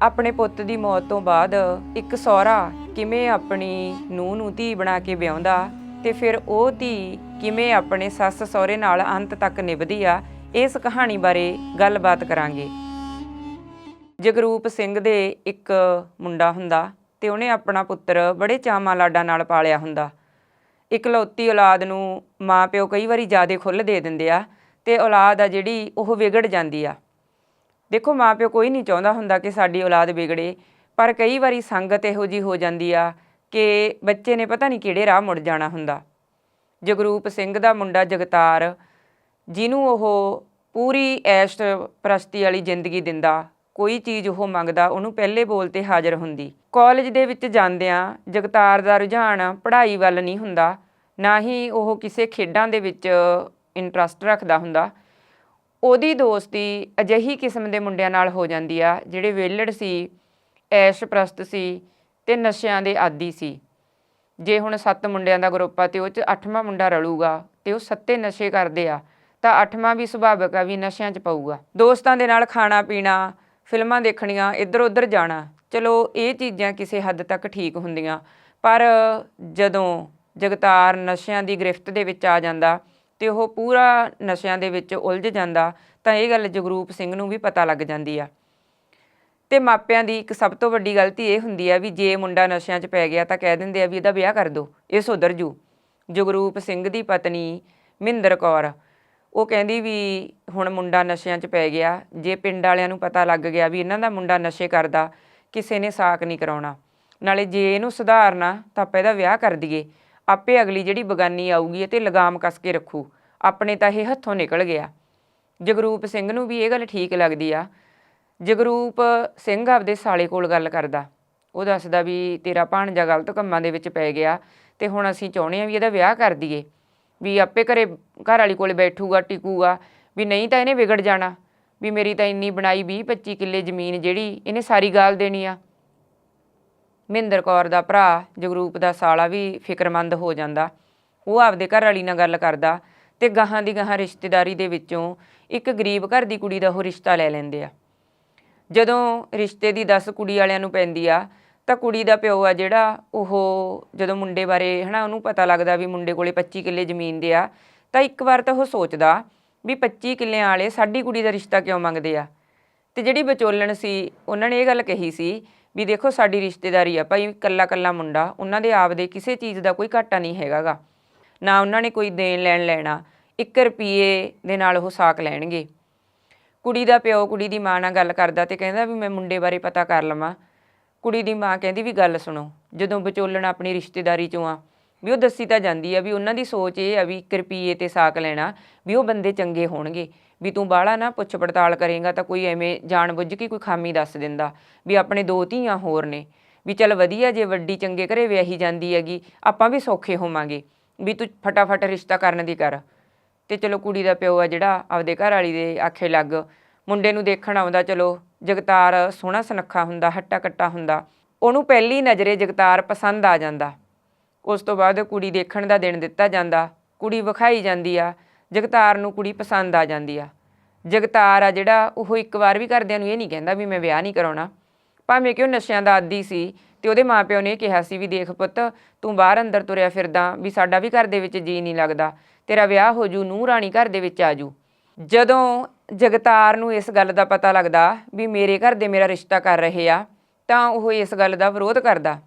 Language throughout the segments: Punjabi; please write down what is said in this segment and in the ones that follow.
ਆਪਣੇ ਪੁੱਤ ਦੀ ਮੌਤ ਤੋਂ ਬਾਅਦ ਇੱਕ ਸਹੁਰਾ ਕਿਵੇਂ ਆਪਣੀ ਨੂੰਹ ਨੂੰ ਧੀ ਬਣਾ ਕੇ ਵਿਆਹੁੰਦਾ ਤੇ ਫਿਰ ਉਹ ਧੀ ਕਿਵੇਂ ਆਪਣੇ ਸੱਸ ਸਹੁਰੇ ਨਾਲ ਅੰਤ ਤੱਕ ਨਿਭਦੀ ਆ, ਇਸ ਕਹਾਣੀ ਬਾਰੇ ਗੱਲਬਾਤ ਕਰਾਂਗੇ। ਜਗਰੂਪ ਸਿੰਘ ਦੇ ਇੱਕ ਮੁੰਡਾ ਹੁੰਦਾ ਤੇ ਉਹਨੇ ਆਪਣਾ ਪੁੱਤਰ ਬੜੇ ਚਾਵਾਂ ਲਾਡਾਂ ਨਾਲ ਪਾਲਿਆ ਹੁੰਦਾ। ਇਕਲੌਤੀ ਔਲਾਦ ਨੂੰ ਮਾਪਿਓ ਕਈ ਵਾਰੀ ਜ਼ਿਆਦਾ ਖੁੱਲ੍ਹ ਦੇ ਦਿੰਦੇ ਆ ਤੇ ਔਲਾਦ ਆ ਜਿਹੜੀ ਉਹ ਵਿਗੜ ਜਾਂਦੀ ਆ। ਦੇਖੋ, ਮਾਪਿਓ ਕੋਈ ਨਹੀਂ ਚਾਹੁੰਦਾ ਹੁੰਦਾ ਕਿ ਸਾਡੀ ਔਲਾਦ ਵਿਗੜੇ, ਪਰ ਕਈ ਵਾਰੀ ਸੰਗਤ ਇਹੋ ਜੀ ਹੋ ਜਾਂਦੀ ਆ ਕਿ ਬੱਚੇ ਨੇ ਪਤਾ ਨਹੀਂ ਕਿਹੜੇ ਰਾਹ ਮੁੜ ਜਾਣਾ ਹੁੰਦਾ। ਜਗਰੂਪ ਸਿੰਘ ਦਾ ਮੁੰਡਾ ਜਗਤਾਰ, ਜਿਹਨੂੰ ਉਹ ਪੂਰੀ ਐਸ਼ ਪ੍ਰਸਤੀ ਵਾਲੀ ਜ਼ਿੰਦਗੀ ਦਿੰਦਾ, ਕੋਈ ਚੀਜ਼ ਉਹ ਮੰਗਦਾ, ਉਹਨੂੰ ਪਹਿਲੇ ਬੋਲ ਤੇ ਹਾਜ਼ਰ ਹੁੰਦੀ। ਕਾਲਜ ਦੇ ਵਿੱਚ ਜਾਂਦਿਆਂ ਜਗਤਾਰ ਦਾ ਰੁਝਾਨ ਪੜ੍ਹਾਈ ਵੱਲ ਨਹੀਂ ਹੁੰਦਾ, ਨਾ ਹੀ ਉਹ ਕਿਸੇ ਖੇਡਾਂ ਦੇ ਵਿੱਚ ਇੰਟਰਸਟ ਰੱਖਦਾ ਹੁੰਦਾ। ਉਹਦੀ ਦੋਸਤੀ ਅਜਿਹੀ ਕਿਸਮ ਦੇ ਮੁੰਡਿਆਂ ਨਾਲ ਹੋ ਜਾਂਦੀ ਆ, ਜਿਹੜੇ ਵਿਹਲੜ ਸੀ ਐਸ਼ ਪ੍ਰਸਤ ਸੀ ਤੇ ਨਸ਼ਿਆਂ ਦੇ ਆਦੀ ਸੀ। ਜੇ ਹੁਣ ਸੱਤ ਮੁੰਡਿਆਂ ਦਾ ਗਰੁੱਪ ਆ ਤੇ ਉਹ ਚ ਅੱਠਵਾਂ ਮੁੰਡਾ ਰਲੂਗਾ ਤੇ ਉਹ ਸੱਤੇ ਨਸ਼ੇ ਕਰਦੇ ਆ, ਤਾਂ ਅੱਠਵਾਂ ਵੀ ਸੁਭਾਵਿਕ ਆ ਵੀ ਨਸ਼ਿਆਂ 'ਚ ਪਊਗਾ। ਦੋਸਤਾਂ ਦੇ ਨਾਲ ਖਾਣਾ ਪੀਣਾ, ਫਿਲਮਾਂ ਦੇਖਣੀਆਂ, ਇੱਧਰ ਉੱਧਰ ਜਾਣਾ, ਚਲੋ ਇਹ ਚੀਜ਼ਾਂ ਕਿਸੇ ਹੱਦ ਤੱਕ ਠੀਕ ਹੁੰਦੀਆਂ। ਪਰ ਜਦੋਂ ਜਗਤਾਰ ਨਸ਼ਿਆਂ ਦੀ ਗ੍ਰਿਫਤ ਦੇ ਵਿੱਚ ਆ ਜਾਂਦਾ ਤੇ ਉਹ ਪੂਰਾ ਨਸ਼ਿਆਂ ਦੇ ਵਿੱਚ ਉਲਝ ਜਾਂਦਾ, ਤਾਂ ਇਹ ਗੱਲ ਜਗਰੂਪ ਸਿੰਘ ਨੂੰ ਵੀ ਪਤਾ ਲੱਗ ਜਾਂਦੀ ਆ। ਤੇ ਮਾਪਿਆਂ ਦੀ ਇੱਕ ਸਭ ਤੋਂ ਵੱਡੀ ਗਲਤੀ ਇਹ ਹੁੰਦੀ ਆ ਵੀ ਜੇ ਮੁੰਡਾ ਨਸ਼ਿਆਂ 'ਚ ਪੈ ਗਿਆ ਤਾਂ ਕਹਿ ਦਿੰਦੇ ਆ ਵੀ ਇਹਦਾ ਵਿਆਹ ਕਰ ਦਿਓ ਇਹ ਸੁਧਰ ਜੂ। ਜਗਰੂਪ ਸਿੰਘ ਦੀ ਪਤਨੀ ਮਹਿੰਦਰ ਕੌਰ, ਉਹ ਕਹਿੰਦੀ ਵੀ ਹੁਣ ਮੁੰਡਾ ਨਸ਼ਿਆਂ 'ਚ ਪੈ ਗਿਆ, ਜੇ ਪਿੰਡ ਵਾਲਿਆਂ ਨੂੰ ਪਤਾ ਲੱਗ ਗਿਆ ਵੀ ਇਹਨਾਂ ਦਾ ਮੁੰਡਾ ਨਸ਼ੇ ਕਰਦਾ, ਕਿਸੇ ਨੇ ਸਾਕ ਨਹੀਂ ਕਰਾਉਣਾ। ਨਾਲੇ ਜੇ ਇਹਨੂੰ ਸੁਧਾਰਨਾ ਤਾਂ ਆਪਾਂ ਇਹਦਾ ਵਿਆਹ ਕਰ ਦਈਏ। ਆਪੇ ਅਗਲੀ ਜਿਹੜੀ ਬਗਾਨੀ ਆਊਗੀ ਇਹ ਤੇ ਲਗਾਮ ਕੱਸ ਕੇ ਰੱਖੂ। ਆਪਣੇ ਤਾਂ ਇਹ ਹੱਥੋਂ ਨਿਕਲ ਗਿਆ। ਜਗਰੂਪ ਸਿੰਘ ਨੂੰ ਵੀ ਇਹ ਗੱਲ ਠੀਕ ਲੱਗਦੀ ਆ। ਜਗਰੂਪ ਸਿੰਘ ਆਪਦੇ ਸਾਲੇ ਕੋਲ ਗੱਲ ਕਰਦਾ। ਉਹ ਦੱਸਦਾ ਵੀ ਤੇਰਾ ਭਾਣਜਾ ਗਲਤ ਕੰਮਾਂ ਦੇ ਵਿੱਚ ਪੈ ਗਿਆ ਤੇ ਹੁਣ ਅਸੀਂ ਚਾਹੁੰਦੇ ਆ ਵੀ ਇਹਦਾ ਵਿਆਹ ਕਰ ਦਈਏ। ਵੀ ਆਪੇ ਘਰੇ ਘਰ ਵਾਲੀ ਕੋਲੇ ਬੈਠੂਗਾ, ਟਿਕੂਗਾ। ਵੀ ਨਹੀਂ ਤਾਂ ਇਹਨੇ ਵਿਗੜ ਜਾਣਾ। ਵੀ ਮੇਰੀ ਤਾਂ ਇੰਨੀ ਬਣਾਈ 20 25 ਕਿੱਲੇ ਜ਼ਮੀਨ ਜਿਹੜੀ ਇਹਨੇ ਸਾਰੀ ਗਾਲ ਦੇਣੀ ਆ। ਮਹਿੰਦਰ ਕੌਰ ਦਾ ਭਰਾ, ਜਗਰੂਪ ਦਾ ਸਾਲਾ ਵੀ ਫਿਕਰਮੰਦ ਹੋ ਜਾਂਦਾ। ਉਹ ਆਪਦੇ ਘਰ ਵਾਲੀ ਨਾਲ ਗੱਲ ਕਰਦਾ ਤੇ ਗਾਹਾਂ ਦੀ ਗਾਹਾਂ ਰਿਸ਼ਤੇਦਾਰੀ ਦੇ ਵਿੱਚੋਂ ਇੱਕ ਗਰੀਬ ਘਰ ਦੀ ਕੁੜੀ ਦਾ ਉਹ ਰਿਸ਼ਤਾ ਲੈ ਲੈਂਦੇ ਆ। ਜਦੋਂ ਰਿਸ਼ਤੇ ਦੀ ਦੱਸ ਕੁੜੀ ਵਾਲਿਆਂ ਨੂੰ ਪੈਂਦੀ ਆ, ਤਾਂ ਕੁੜੀ ਦਾ ਪਿਓ ਆ ਜਿਹੜਾ, ਉਹ ਜਦੋਂ ਮੁੰਡੇ ਬਾਰੇ, ਹਨਾ, ਉਹਨੂੰ ਪਤਾ ਲੱਗਦਾ ਵੀ ਮੁੰਡੇ ਕੋਲੇ 25 ਕਿੱਲੇ ਜ਼ਮੀਨ ਦੇ ਆ, ਤਾਂ ਇੱਕ ਵਾਰ ਤਾਂ ਉਹ ਸੋਚਦਾ ਵੀ 25 ਕਿੱਲਿਆਂ ਵਾਲੇ ਸਾਡੀ ਕੁੜੀ ਦਾ ਰਿਸ਼ਤਾ ਕਿਉਂ ਮੰਗਦੇ ਆ? ਤੇ ਜਿਹੜੀ ਵਿਚੋਲਣ ਸੀ, ਉਹਨਾਂ ਨੇ ਇਹ ਗੱਲ ਕਹੀ ਸੀ ਵੀ ਦੇਖੋ ਸਾਡੀ ਰਿਸ਼ਤੇਦਾਰੀ ਆ, ਭਾਈ ਕੱਲਾ ਕੱਲਾ ਮੁੰਡਾ, ਉਹਨਾਂ ਦੇ ਆਪਦੇ ਕਿਸੇ ਚੀਜ਼ ਦਾ ਕੋਈ ਘਾਟਾ ਨਹੀਂ ਹੈਗਾਗਾ। ਨਾ ਉਹਨਾਂ ਨੇ ਕੋਈ ਦੇਣ ਲੈਣ ਲੈਣਾ 1 ਰੁਪਏ ਦੇ ਨਾਲ ਉਹ ਸਾਕ ਲੈਣਗੇ। ਕੁੜੀ ਦਾ ਪਿਓ ਕੁੜੀ ਦੀ ਮਾਂ ਨਾਲ ਗੱਲ ਕਰਦਾ ਤੇ ਕਹਿੰਦਾ ਵੀ ਮੈਂ ਮੁੰਡੇ ਬਾਰੇ ਪਤਾ ਕਰ ਲਵਾਂ। ਕੁੜੀ ਦੀ ਮਾਂ ਕਹਿੰਦੀ ਵੀ ਗੱਲ ਸੁਣੋ, ਜਦੋਂ ਵਿਚੋਲਣ ਆਪਣੀ ਰਿਸ਼ਤੇਦਾਰੀ ਚੋਂ ਆ, ਵੀ ਉਹ ਦੱਸੀ ਤਾਂ ਜਾਂਦੀ ਆ ਵੀ ਉਹਨਾਂ ਦੀ ਸੋਚ ਇਹ ਆ ਵੀ 1 ਰੁਪਏ ਤੇ ਸਾਕ ਲੈਣਾ, ਵੀ ਉਹ ਬੰਦੇ ਚੰਗੇ ਹੋਣਗੇ। ਵੀ ਤੂੰ ਬਾਹਲਾ ਨਾ ਪੁੱਛ ਪੜਤਾਲ ਕਰੇਗਾ ਤਾਂ ਕੋਈ ਐਵੇਂ ਜਾਣ ਬੁੱਝ ਕੇ ਕੋਈ ਖਾਮੀ ਦੱਸ ਦਿੰਦਾ ਵੀ ਆਪਣੇ ਦੋ ਧੀਆਂ ਹੋਰ ਨੇ। ਵੀ ਚੱਲ ਵਧੀਆ ਜੇ ਵੱਡੀ ਚੰਗੇ ਘਰੇ ਵਿਆਹੀ ਜਾਂਦੀ ਹੈਗੀ, ਆਪਾਂ ਵੀ ਸੌਖੇ ਹੋਵਾਂਗੇ। ਵੀ ਤੂੰ ਫਟਾਫਟ ਰਿਸ਼ਤਾ ਕਰਨ ਦੀ ਕਰ। ਤੇ ਚਲੋ ਕੁੜੀ ਦਾ ਪਿਓ ਆ ਜਿਹੜਾ ਆਪਦੇ ਘਰ ਵਾਲੀ ਦੇ ਆਖੇ ਲੱਗ। ਮੁੰਡੇ ਨੂੰ ਦੇਖਣ ਆਉਂਦਾ ਚਲੋ, ਜਗਤਾਰ ਸੋਹਣਾ ਸੁਨੱਖਾ ਹੁੰਦਾ, ਹੱਟਾ ਕੱਟਾ ਹੁੰਦਾ। ਉਹਨੂੰ ਪਹਿਲੀ ਨਜ਼ਰੇ ਜਗਤਾਰ ਪਸੰਦ ਆ ਜਾਂਦਾ। ਉਸ ਤੋਂ ਬਾਅਦ ਕੁੜੀ ਦੇਖਣ ਦਾ ਦਿਨ ਦਿੱਤਾ ਜਾਂਦਾ, ਕੁੜੀ ਵਿਖਾਈ ਜਾਂਦੀ ਆ। ਜਗਤਾਰ ਨੂੰ ਕੁੜੀ ਪਸੰਦ ਆ ਜਾਂਦੀ ਆ। ਜਗਤਾਰ ਆ ਜਿਹੜਾ ਉਹ ਇੱਕ ਵਾਰ ਵੀ ਘਰਦਿਆਂ ਨੂੰ ਇਹ ਨਹੀਂ ਕਹਿੰਦਾ ਵੀ ਮੈਂ ਵਿਆਹ ਨਹੀਂ ਕਰਾਉਣਾ। ਭਾਵੇਂ ਕਿ ਉਹ ਨਸ਼ਿਆਂ ਦਾ ਆਦੀ ਸੀ ਤੇ ਉਹਦੇ ਮਾਪਿਓ ਨੇ ਇਹ ਕਿਹਾ ਸੀ ਵੀ ਦੇਖ ਪੁੱਤ, ਤੂੰ ਬਾਹਰ ਅੰਦਰ ਤੁਰਿਆ ਫਿਰਦਾ ਵੀ ਸਾਡਾ ਵੀ ਘਰ ਦੇ ਵਿੱਚ ਜੀ ਨਹੀਂ ਲੱਗਦਾ। ਤੇਰਾ ਵਿਆਹ ਹੋ ਜੂ, ਨੂੰਹ ਰਾਣੀ ਘਰ ਦੇ ਵਿੱਚ ਆ ਜੂ। ਜਦੋਂ ਜਗਤਾਰ ਨੂੰ ਇਸ ਗੱਲ ਦਾ ਪਤਾ ਲੱਗਦਾ ਵੀ ਮੇਰੇ ਘਰ ਦੇ ਮੇਰਾ ਰਿਸ਼ਤਾ ਕਰ ਰਹੇ ਆ, ਤਾਂ ਉਹ ਇਸ ਗੱਲ ਦਾ ਵਿਰੋਧ ਕਰਦਾ।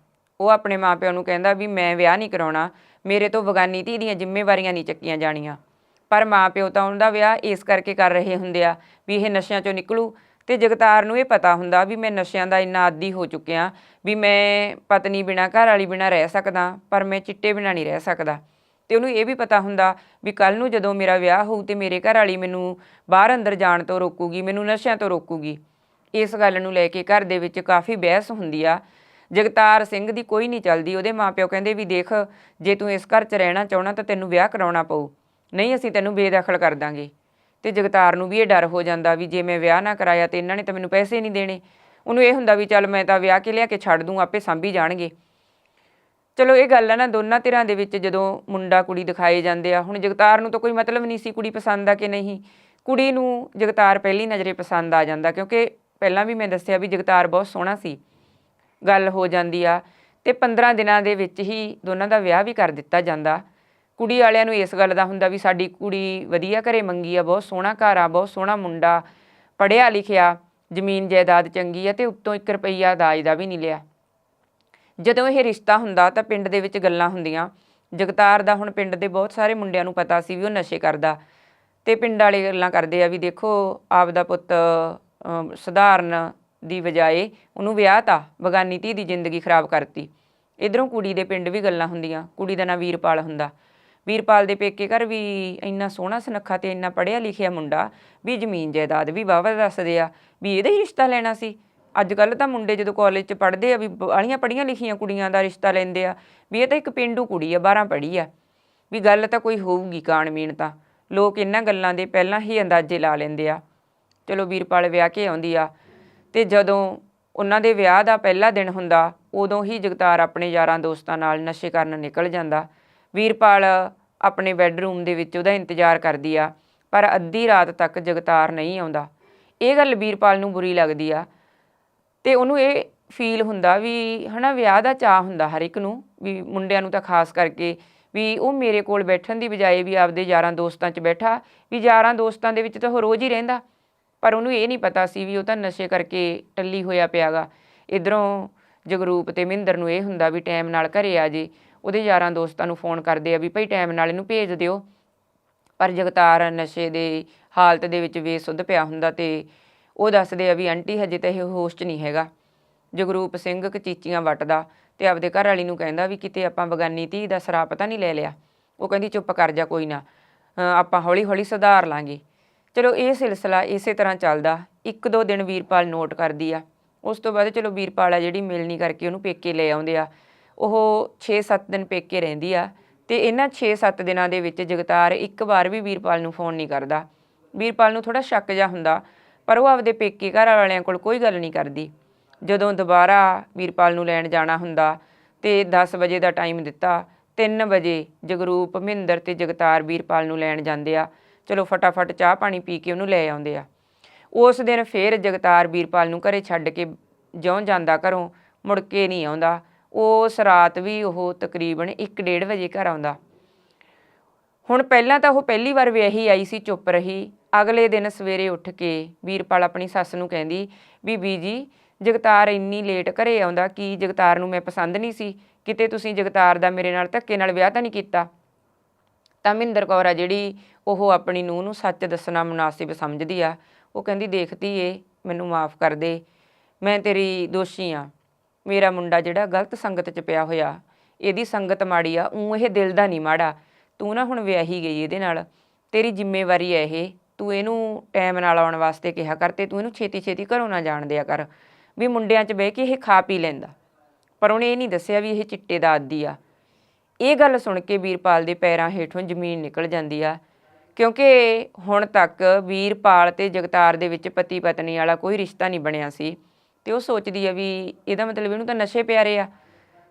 ਉਹ ਆਪਣੇ ਮਾਪਿਆਂ ਨੂੰ ਕਹਿੰਦਾ ਵੀ ਮੈਂ ਵਿਆਹ ਨਹੀਂ ਕਰਾਉਣਾ, ਮੇਰੇ ਤੋਂ ਬਗਾਨੀ ਧੀ ਦੀਆਂ ਜ਼ਿੰਮੇਵਾਰੀਆਂ ਨਹੀਂ ਚੱਕੀਆਂ ਜਾਣੀਆਂ। ਪਰ ਮਾਪਿਓ ਤਾਂ ਉਹਨਾਂ ਦਾ ਵਿਆਹ ਇਸ ਕਰਕੇ ਕਰ ਰਹੇ ਹੁੰਦੇ ਆ ਵੀ ਇਹ ਨਸ਼ਿਆਂ ਚੋਂ ਨਿਕਲੂ। ਤੇ ਜਗਤਾਰ ਨੂੰ ਇਹ ਪਤਾ ਹੁੰਦਾ ਵੀ ਮੈਂ ਨਸ਼ਿਆਂ ਦਾ ਇੰਨਾ ਆਦੀ ਹੋ ਚੁੱਕਿਆ ਵੀ ਮੈਂ ਪਤਨੀ ਬਿਨਾ ਘਰ ਵਾਲੀ ਬਿਨਾ ਰਹਿ ਸਕਦਾ, ਪਰ ਮੈਂ ਚਿੱਟੇ ਬਿਨਾ ਨਹੀਂ ਰਹਿ ਸਕਦਾ। ਤੇ ਉਹਨੂੰ ਇਹ ਵੀ ਪਤਾ ਹੁੰਦਾ ਵੀ ਕੱਲ ਨੂੰ ਜਦੋਂ ਮੇਰਾ ਵਿਆਹ ਹੋਊ ਤੇ ਮੇਰੇ ਘਰ ਵਾਲੀ ਮੈਨੂੰ ਬਾਹਰ ਅੰਦਰ ਜਾਣ ਤੋਂ ਰੋਕੂਗੀ, ਮੈਨੂੰ ਨਸ਼ਿਆਂ ਤੋਂ ਰੋਕੂਗੀ। ਇਸ ਗੱਲ ਨੂੰ ਲੈ ਕੇ ਘਰ ਦੇ ਵਿੱਚ ਕਾਫੀ ਬਹਿਸ ਹੁੰਦੀ ਆ। ਜਗਤਾਰ ਸਿੰਘ ਦੀ ਕੋਈ ਨਹੀਂ ਚੱਲਦੀ, ਉਹਦੇ ਮਾਪਿਓ ਕਹਿੰਦੇ ਵੀ ਦੇਖ, ਜੇ ਤੂੰ ਇਸ ਘਰ 'ਚ ਰਹਿਣਾ ਚਾਹਣਾ ਤਾਂ ਤੈਨੂੰ ਵਿਆਹ ਕਰਾਉਣਾ ਪਊ। ਨਹੀਂ, ਅਸੀਂ ਤੈਨੂੰ ਬੇਦਖਲ ਕਰ ਦਾਂਗੇ। ਤੇ ਜਗਤਾਰ ਨੂੰ ਵੀ ਇਹ ਡਰ ਹੋ ਜਾਂਦਾ ਵੀ ਜੇ ਮੈਂ ਵਿਆਹ ਨਾ ਕਰਾਇਆ ਤੇ ਇਹਨਾਂ ਨੇ ਤਾਂ ਮੈਨੂੰ ਪੈਸੇ ਨਹੀਂ ਦੇਣੇ। ਉਹਨੂੰ ਇਹ ਹੁੰਦਾ ਵੀ ਚੱਲ ਮੈਂ ਤਾਂ ਵਿਆਹ ਕੇ ਲਿਆ ਕੇ ਛੱਡ ਦੂੰ, ਆਪੇ ਸੰਭੀ ਜਾਣਗੇ। ਚਲੋ, ਇਹ ਗੱਲ ਹੈ ਨਾ, ਦੋਨਾਂ ਧਿਰਾਂ ਦੇ ਵਿੱਚ ਜਦੋਂ ਮੁੰਡਾ ਕੁੜੀ ਦਿਖਾਏ ਜਾਂਦੇ ਆ, ਹੁਣ ਜਗਤਾਰ ਨੂੰ ਤਾਂ ਕੋਈ ਮਤਲਬ ਨਹੀਂ ਸੀ ਕੁੜੀ ਪਸੰਦ ਆ ਕਿ ਨਹੀਂ। ਕੁੜੀ ਨੂੰ ਜਗਤਾਰ ਪਹਿਲੀ ਨਜ਼ਰੇ ਪਸੰਦ ਆ ਜਾਂਦਾ, ਕਿਉਂਕਿ ਪਹਿਲਾਂ ਵੀ ਮੈਂ ਦੱਸਿਆ ਵੀ ਜਗਤਾਰ ਬਹੁਤ ਸੋਹਣਾ ਸੀ। ਗੱਲ ਹੋ ਜਾਂਦੀ ਆ ਤੇ 15 ਦਿਨਾਂ ਦੇ ਵਿੱਚ ਹੀ ਦੋਨਾਂ ਦਾ ਵਿਆਹ ਵੀ ਕਰ ਦਿੱਤਾ ਜਾਂਦਾ। ਕੁੜੀ ਵਾਲਿਆਂ ਨੂੰ ਇਸ ਗੱਲ ਦਾ ਹੁੰਦਾ ਵੀ ਸਾਡੀ ਕੁੜੀ ਵਧੀਆ ਘਰੇ ਮੰਗੀ ਆ, ਬਹੁਤ ਸੋਹਣਾ ਘਰ ਆ, ਬਹੁਤ ਸੋਹਣਾ ਮੁੰਡਾ ਪੜਿਆ ਲਿਖਿਆ, ਜ਼ਮੀਨ ਜਾਇਦਾਦ ਚੰਗੀ ਆ ਤੇ ਉੱਤੋਂ 1 ਰੁਪਈਆ ਦਾਜ ਦਾ ਵੀ ਨਹੀਂ ਲਿਆ। ਜਦੋਂ ਇਹ ਰਿਸ਼ਤਾ ਹੁੰਦਾ ਤਾਂ ਪਿੰਡ ਦੇ ਵਿੱਚ ਗੱਲਾਂ ਹੁੰਦੀਆਂ। ਜਗਤਾਰ ਦਾ ਹੁਣ ਪਿੰਡ ਦੇ ਬਹੁਤ ਸਾਰੇ ਮੁੰਡਿਆਂ ਨੂੰ ਪਤਾ ਸੀ ਵੀ ਉਹ ਨਸ਼ੇ ਕਰਦਾ। ਤੇ ਪਿੰਡ ਵਾਲੇ ਗੱਲਾਂ ਕਰਦੇ ਆ ਵੀ ਦੇਖੋ, ਆਪਦਾ ਪੁੱਤ ਸਧਾਰਨ ਦੀ ਬਜਾਏ ਉਹਨੂੰ ਵਿਆਹ ਤਾ, ਬਗਾਨੀ ਧੀ ਦੀ ਜ਼ਿੰਦਗੀ ਖਰਾਬ ਕਰਤੀ। ਇਧਰੋਂ ਕੁੜੀ ਦੇ ਪਿੰਡ ਵੀ ਗੱਲਾਂ ਹੁੰਦੀਆਂ, ਕੁੜੀ ਦਾ ਨਾਂ ਵੀਰਪਾਲ ਹੁੰਦਾ। ਵੀਰਪਾਲ ਦੇ ਪੇਕੇ ਘਰ ਵੀ ਇੰਨਾ ਸੋਹਣਾ ਸੁਨੱਖਾ ਤੇ ਇੰਨਾ ਪੜ੍ਹਿਆ ਲਿਖਿਆ ਮੁੰਡਾ, ਵੀ ਜ਼ਮੀਨ ਜਾਇਦਾਦ ਵੀ ਵਾਹਵਾ ਦੱਸਦੇ ਆ, ਵੀ ਇਹਦਾ ਹੀ ਰਿਸ਼ਤਾ ਲੈਣਾ ਸੀ। ਅੱਜ ਕੱਲ ਤਾਂ ਮੁੰਡੇ ਜਦੋਂ ਕਾਲਜ 'ਚ ਪੜ੍ਹਦੇ ਆ ਵੀ ਬਾਲੀਆਂ ਪੜ੍ਹੀਆਂ ਲਿਖੀਆਂ ਕੁੜੀਆਂ ਦਾ ਰਿਸ਼ਤਾ ਲੈਂਦੇ ਆ, ਵੀ ਇਹ ਤਾਂ ਇੱਕ ਪਿੰਡੂ ਕੁੜੀ ਆ 12 ਪੜ੍ਹੀ ਆ। ਵੀ ਗੱਲ ਤਾਂ ਕੋਈ ਹੋਊਗੀ ਕਾਣਮੀਣ ਤਾਂ, ਲੋਕ ਇਹਨਾਂ ਗੱਲਾਂ ਦੇ ਪਹਿਲਾਂ ਹੀ ਅੰਦਾਜ਼ੇ ਲਾ ਲੈਂਦੇ ਆ। ਚਲੋ ਵੀਰਪਾਲ ਵਿਆਹ ਕੇ ਆਉਂਦੀ ਆ, ਤੇ ਜਦੋਂ ਉਹਨਾਂ ਦੇ ਵਿਆਹ ਦਾ ਪਹਿਲਾ ਦਿਨ ਹੁੰਦਾ, ਉਦੋਂ ਹੀ ਜਗਤਾਰ ਆਪਣੇ ਯਾਰਾਂ ਦੋਸਤਾਂ ਨਾਲ ਨਸ਼ੇ ਕਰਨ ਨਿਕਲ ਜਾਂਦਾ। ਵੀਰਪਾਲ ਆਪਣੇ ਬੈੱਡਰੂਮ ਦੇ ਵਿੱਚ ਉਹਦਾ ਇੰਤਜ਼ਾਰ ਕਰਦੀ ਆ, ਪਰ ਅੱਧੀ ਰਾਤ ਤੱਕ ਜਗਤਾਰ ਨਹੀਂ ਆਉਂਦਾ। ਇਹ ਗੱਲ ਵੀਰਪਾਲ ਨੂੰ ਬੁਰੀ ਲੱਗਦੀ ਆ ਤੇ ਉਹਨੂੰ ਇਹ ਫੀਲ ਹੁੰਦਾ ਵੀ ਹਨਾ, ਵਿਆਹ ਦਾ ਚਾਹ ਹੁੰਦਾ ਹਰ ਇੱਕ ਨੂੰ, ਵੀ ਮੁੰਡਿਆਂ ਨੂੰ ਤਾਂ ਖਾਸ ਕਰਕੇ ਵੀ ਉਹ ਮੇਰੇ ਕੋਲ ਬੈਠਣ ਦੀ ਬਜਾਏ ਵੀ ਆਪਦੇ ਯਾਰਾਂ ਦੋਸਤਾਂ 'ਚ ਬੈਠਾ, ਵੀ ਯਾਰਾਂ ਦੋਸਤਾਂ ਦੇ ਵਿੱਚ ਤਾਂ ਉਹ ਰੋਜ਼ ਹੀ ਰਹਿੰਦਾ। ਪਰ ਉਹਨੂੰ ਇਹ ਨਹੀਂ ਪਤਾ ਸੀ ਵੀ ਉਹ ਤਾਂ ਨਸ਼ੇ ਕਰਕੇ ਟੱਲੀ ਹੋਇਆ ਪਿਆਗਾ। ਇਧਰੋਂ ਜਗਰੂਪ ਤੇ ਮਹਿੰਦਰ ਨੂੰ ਇਹ ਹੁੰਦਾ ਵੀ ਟਾਈਮ ਨਾਲ ਘਰੇ ਆ ਜੇ। ਉਹਦੇ ਯਾਰਾਂ ਦੋਸਤਾਂ ਨੂੰ ਫੋਨ ਕਰਦੇ ਆ ਵੀ ਭਾਈ ਟਾਈਮ ਨਾਲ ਇਹਨੂੰ ਭੇਜ ਦਿਓ। ਪਰ ਜਗਤਾਰ ਨਸ਼ੇ ਦੇ ਹਾਲਤ ਦੇ ਵਿੱਚ ਬੇਸੁੱਧ ਪਿਆ ਹੁੰਦਾ ਤੇ ਉਹ ਦੱਸਦੇ ਆ ਵੀ ਆਂਟੀ ਹਜੇ ਤਾਂ ਇਹ ਹੋਸ਼ 'ਚ ਨਹੀਂ ਹੈਗਾ। ਜਗਰੂਪ ਸਿੰਘ ਕਚੀਚੀਆਂ ਵੱਟਦਾ ਤੇ ਆਪਦੇ ਘਰ ਵਾਲੀ ਨੂੰ ਕਹਿੰਦਾ ਵੀ ਕਿਤੇ ਆਪਾਂ ਬਗਾਨੀ ਧੀ ਦਾ ਸਰਾਪ ਪਤਾ ਨਹੀਂ ਲੈ ਲਿਆ। ਉਹ ਕਹਿੰਦੀ, ਚੁੱਪ ਕਰ ਜਾ, ਕੋਈ ਨਾ। ਆਪਾਂ ਹੌਲੀ ਹੌਲੀ ਸੁਧਾਰ ਲਾਂਗੇ। ਚਲੋ ਇਹ ਸਿਲਸਿਲਾ ਇਸੇ ਤਰ੍ਹਾਂ ਚੱਲਦਾ। ਇੱਕ ਦੋ ਦਿਨ ਵੀਰਪਾਲ ਨੋਟ ਕਰਦੀ ਆ। ਉਸ ਤੋਂ ਬਾਅਦ ਚਲੋ ਵੀਰਪਾਲ ਆ ਜਿਹੜੀ ਮਿਲਣੀ ਕਰਕੇ ਉਹਨੂੰ ਪੇਕੇ ਲੈ ਆਉਂਦੇ ਆ। ਉਹ 6-7 ਦਿਨ ਪੇਕੇ ਰਹਿੰਦੀ ਆ ਤੇ ਇਹਨਾਂ 6-7 ਦਿਨਾਂ ਦੇ ਵਿੱਚ ਜਗਤਾਰ ਇੱਕ ਵਾਰ ਵੀ ਵੀਰਪਾਲ ਨੂੰ ਫੋਨ ਨਹੀਂ ਕਰਦਾ। ਵੀਰਪਾਲ ਨੂੰ ਥੋੜਾ ਸ਼ੱਕ ਜਾ ਹੁੰਦਾ, ਪਰ ਉਹ ਆਪਦੇ ਪੇਕੇ ਘਰ ਵਾਲਿਆਂ ਕੋਲ ਕੋਈ ਗੱਲ ਨਹੀਂ ਕਰਦੀ। ਜਦੋਂ ਦੁਬਾਰਾ ਵੀਰਪਾਲ ਨੂੰ ਲੈਣ ਜਾਣਾ ਹੁੰਦਾ ਤੇ 10 ਵਜੇ ਦਾ ਟਾਈਮ ਦਿੱਤਾ 3 ਵਜੇ ਜਗਰੂਪ, ਮਹਿੰਦਰ ਤੇ ਜਗਤਾਰ ਵੀਰਪਾਲ ਨੂੰ ਲੈਣ ਜਾਂਦੇ ਆ। ਚਲੋ ਫਟਾਫਟ ਚਾਹ ਪਾਣੀ ਪੀ ਕੇ ਉਹਨੂੰ ਲੈ ਆਉਂਦੇ ਆ। ਉਸ ਦਿਨ ਫੇਰ ਜਗਤਾਰ ਵੀਰਪਾਲ ਨੂੰ ਘਰੇ ਛੱਡ ਕੇ ਜਿਉਂ ਜਾਂਦਾ ਘਰੋਂ, ਮੁੜ ਕੇ ਨਹੀਂ ਆਉਂਦਾ। ਉਸ ਰਾਤ ਵੀ ਉਹ ਤਕਰੀਬਨ 1:30 ਵਜੇ ਘਰ ਆਉਂਦਾ। ਹੁਣ ਪਹਿਲਾਂ ਤਾਂ ਉਹ ਪਹਿਲੀ ਵਾਰ ਵਿਆਹੀ ਆਈ ਸੀ, ਚੁੱਪ ਰਹੀ। ਅਗਲੇ ਦਿਨ ਸਵੇਰੇ ਉੱਠ ਕੇ ਵੀਰਪਾਲ ਆਪਣੀ ਸੱਸ ਨੂੰ ਕਹਿੰਦੀ ਵੀ ਬੀਜੀ ਜਗਤਾਰ ਇੰਨੀ ਲੇਟ ਘਰੇ ਆਉਂਦਾ, ਕਿ ਜਗਤਾਰ ਨੂੰ ਮੈਂ ਪਸੰਦ ਨਹੀਂ ਸੀ? ਕਿਤੇ ਤੁਸੀਂ ਜਗਤਾਰ ਦਾ ਮੇਰੇ ਨਾਲ ਧੱਕੇ ਨਾਲ ਵਿਆਹ ਤਾਂ ਨਹੀਂ ਕੀਤਾ? ਤਾਂ ਮਹਿੰਦਰ ਕੌਰ ਆ ਜਿਹੜੀ ਉਹ ਆਪਣੀ ਨੂੰਹ ਨੂੰ ਸੱਚ ਦੱਸਣਾ ਮੁਨਾਸਿਬ ਸਮਝਦੀ ਆ। ਉਹ ਕਹਿੰਦੀ ਦੇਖਤੀ ਏ ਮੈਨੂੰ ਮਾਫ ਕਰ ਦੇ। ਮੈਂ ਤੇਰੀ ਦੋਸ਼ੀ ਆ। ਮੇਰਾ ਮੁੰਡਾ ਜਿਹੜਾ ਗਲਤ ਸੰਗਤ 'ਚ ਪਿਆ ਹੋਇਆ, ਇਹਦੀ ਸੰਗਤ ਮਾੜੀ ਆ ਉਹ ਇਹ ਦਿਲ ਦਾ ਨਹੀਂ ਮਾੜਾ। ਤੂੰ ਨਾ ਹੁਣ ਵਿਆਹੀ ਗਈ ਇਹਦੇ ਨਾਲ। ਤੇਰੀ ਜ਼ਿੰਮੇਵਾਰੀ ਹੈ ਇਹ। ਤੂੰ ਇਹਨੂੰ ਟਾਈਮ ਨਾਲ ਆਉਣ ਵਾਸਤੇ ਕਿਹਾ ਕਰ ਤੇ ਤੂੰ ਇਹਨੂੰ ਛੇਤੀ ਛੇਤੀ ਘਰੋਂ ਨਾ ਜਾਣ ਦਿਆ ਕਰ। ਵੀ ਮੁੰਡਿਆਂ 'ਚ ਬਹਿ ਕੇ ਇਹ ਖਾ ਪੀ ਲੈਂਦਾ। ਪਰ ਉਹਨੇ ਇਹ ਨਹੀਂ ਦੱਸਿਆ ਵੀ ਇਹ ਚਿੱਟੇ ਦਾ ਆਦੀ ਆ। ਇਹ ਗੱਲ ਸੁਣ ਕੇ ਵੀਰਪਾਲ ਦੇ ਪੈਰਾਂ ਹੇਠੋਂ ਜ਼ਮੀਨ ਨਿਕਲ ਜਾਂਦੀ ਆ। ਕਿਉਂਕਿ ਹੁਣ ਤੱਕ ਵੀਰਪਾਲ ਤੇ ਜਗਤਾਰ ਦੇ ਵਿੱਚ ਪਤੀ ਪਤਨੀ ਵਾਲਾ ਕੋਈ ਰਿਸ਼ਤਾ ਨਹੀਂ ਬਣਿਆ ਸੀ। ਤੇ ਉਹ ਸੋਚਦੀ ਆ ਵੀ ਇਹਦਾ ਮਤਲਬ ਇਹਨੂੰ ਤਾਂ ਨਸ਼ੇ ਪਿਆਰੇ ਆ।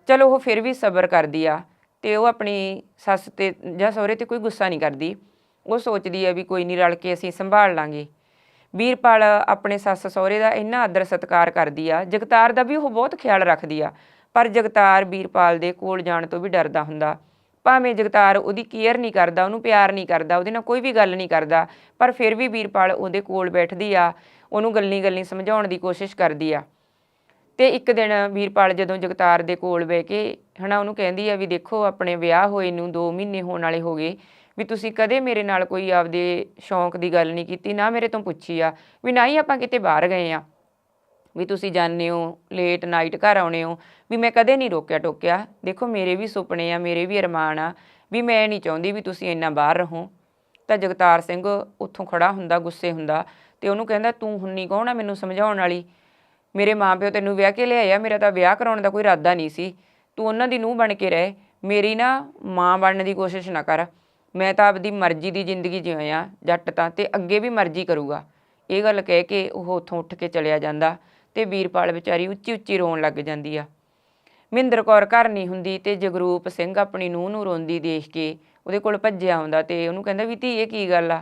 ਚਲੋ ਉਹ ਫਿਰ ਵੀ ਸਬਰ ਕਰਦੀ ਆ ਤੇ ਉਹ ਆਪਣੀ ਸੱਸ ਤੇ ਜਾਂ ਸਹੁਰੇ ਤੇ ਕੋਈ ਗੁੱਸਾ ਨਹੀਂ ਕਰਦੀ। ਉਹ ਸੋਚਦੀ ਆ ਵੀ ਕੋਈ ਨਹੀਂ ਰਲ ਕੇ ਅਸੀਂ ਸੰਭਾਲ ਲਾਂਗੇ। ਵੀਰਪਾਲ ਆਪਣੇ ਸੱਸ ਸਹੁਰੇ ਦਾ ਇੰਨਾ ਆਦਰ ਸਤਿਕਾਰ ਕਰਦੀ ਆ। ਜਗਤਾਰ ਦਾ ਵੀ ਉਹ ਬਹੁਤ ਖਿਆਲ ਰੱਖਦੀ ਆ। ਪਰ ਜਗਤਾਰ ਵੀਰਪਾਲ ਦੇ ਕੋਲ ਜਾਣ ਤੋਂ ਵੀ ਡਰਦਾ ਹੁੰਦਾ। ਭਾਵੇਂ ਜਗਤਾਰ ਉਹਦੀ ਕੇਅਰ ਨਹੀਂ ਕਰਦਾ, ਉਹਨੂੰ ਪਿਆਰ ਨਹੀਂ ਕਰਦਾ, ਉਹਦੇ ਨਾਲ ਕੋਈ ਵੀ ਗੱਲ ਨਹੀਂ ਕਰਦਾ, ਪਰ ਫਿਰ ਵੀ ਵੀਰਪਾਲ ਉਹਦੇ ਕੋਲ ਬੈਠਦੀ ਆ। ਉਹਨੂੰ ਗੱਲੀ ਗੱਲੀ ਸਮਝਾਉਣ ਦੀ ਕੋਸ਼ਿਸ਼ ਕਰਦੀ ਆ। ਤੇ ਇੱਕ ਦਿਨ ਵੀਰਪਾਲ ਜਦੋਂ ਜਗਤਾਰ ਦੇ ਕੋਲ ਬਹਿ ਕੇ ਹਨਾ ਉਹਨੂੰ ਕਹਿੰਦੀ ਆ ਵੀ ਦੇਖੋ ਆਪਣੇ ਵਿਆਹ ਹੋਏ ਨੂੰ 2 ਮਹੀਨੇ ਹੋਣ ਵਾਲੇ ਹੋ ਗਏ, ਵੀ ਤੁਸੀਂ ਕਦੇ ਮੇਰੇ ਨਾਲ ਕੋਈ ਆਪਦੇ ਸ਼ੌਂਕ ਦੀ ਗੱਲ ਨਹੀਂ ਕੀਤੀ, ਨਾ ਮੇਰੇ ਤੋਂ ਪੁੱਛੀ ਆ, ਵੀ ਨਾ ਹੀ ਆਪਾਂ ਕਿਤੇ ਬਾਹਰ ਗਏ ਆ। ਵੀ ਤੁਸੀਂ ਜਾਂਦੇ ਹੋ ਲੇਟ ਨਾਈਟ ਘਰ ਆਉਣੇ ਹੋ, ਵੀ ਮੈਂ ਕਦੇ ਨਹੀਂ ਰੋਕਿਆ ਟੋਕਿਆ। ਦੇਖੋ ਮੇਰੇ ਵੀ ਸੁਪਨੇ ਆ, ਮੇਰੇ ਵੀ ਅਰਮਾਨ ਆ, ਵੀ ਮੈਂ ਨਹੀਂ ਚਾਹੁੰਦੀ ਵੀ ਤੁਸੀਂ ਇੰਨਾ ਬਾਹਰ ਰਹੋ। ਤਾਂ ਜਗਤਾਰ ਸਿੰਘ ਉੱਥੋਂ ਖੜਾ ਹੁੰਦਾ, ਗੁੱਸੇ ਹੁੰਦਾ ਤੇ ਉਹਨੂੰ ਕਹਿੰਦਾ, ਤੂੰ ਹੁੰਨੀ ਕੌਣ ਆ ਮੈਨੂੰ ਸਮਝਾਉਣ ਵਾਲੀ? ਮੇਰੇ ਮਾਪਿਓ ਤੈਨੂੰ ਵਿਆਹ ਕੇ ਲਿਆਇਆ ਮੇਰਾ ਤਾਂ ਵਿਆਹ ਕਰਾਉਣ ਦਾ ਕੋਈ ਇਰਾਦਾ ਨਹੀਂ ਸੀ। ਤੂੰ ਉਹਨਾਂ ਦੀ ਨੂੰਹ ਬਣ ਕੇ ਰਹਿ। ਮੇਰੀ ਨਾ ਮਾਂ ਬਣਨ ਦੀ ਕੋਸ਼ਿਸ਼ ਨਾ ਕਰ। ਮੈਂ ਤਾਂ ਆਪਦੀ ਮਰਜ਼ੀ ਦੀ ਜ਼ਿੰਦਗੀ ਜਿਉਇਆ ਜੱਟ ਤਾਂ, ਤੇ ਅੱਗੇ ਵੀ ਮਰਜ਼ੀ ਕਰੂਗਾ। ਇਹ ਗੱਲ ਕਹਿ ਕੇ ਉਹ ਉੱਥੋਂ ਉੱਠ ਕੇ ਚਲਿਆ ਜਾਂਦਾ ਤੇ ਵੀਰਪਾਲ ਵਿਚਾਰੀ ਉੱਚੀ ਉੱਚੀ ਰੋਣ ਲੱਗ ਜਾਂਦੀ ਆ। ਮਹਿੰਦਰ ਕੌਰ ਘਰ ਨਹੀਂ ਹੁੰਦੀ ਤੇ ਜਗਰੂਪ ਸਿੰਘ ਆਪਣੀ ਨੂੰਹ ਨੂੰ ਰੋਂਦੀ ਦੇਖ ਕੇ ਉਹਦੇ ਕੋਲ ਭੱਜਿਆ ਆਉਂਦਾ ਤੇ ਉਹਨੂੰ ਕਹਿੰਦਾ, ਵੀ ਧੀ ਇਹ ਕੀ ਗੱਲ ਆ?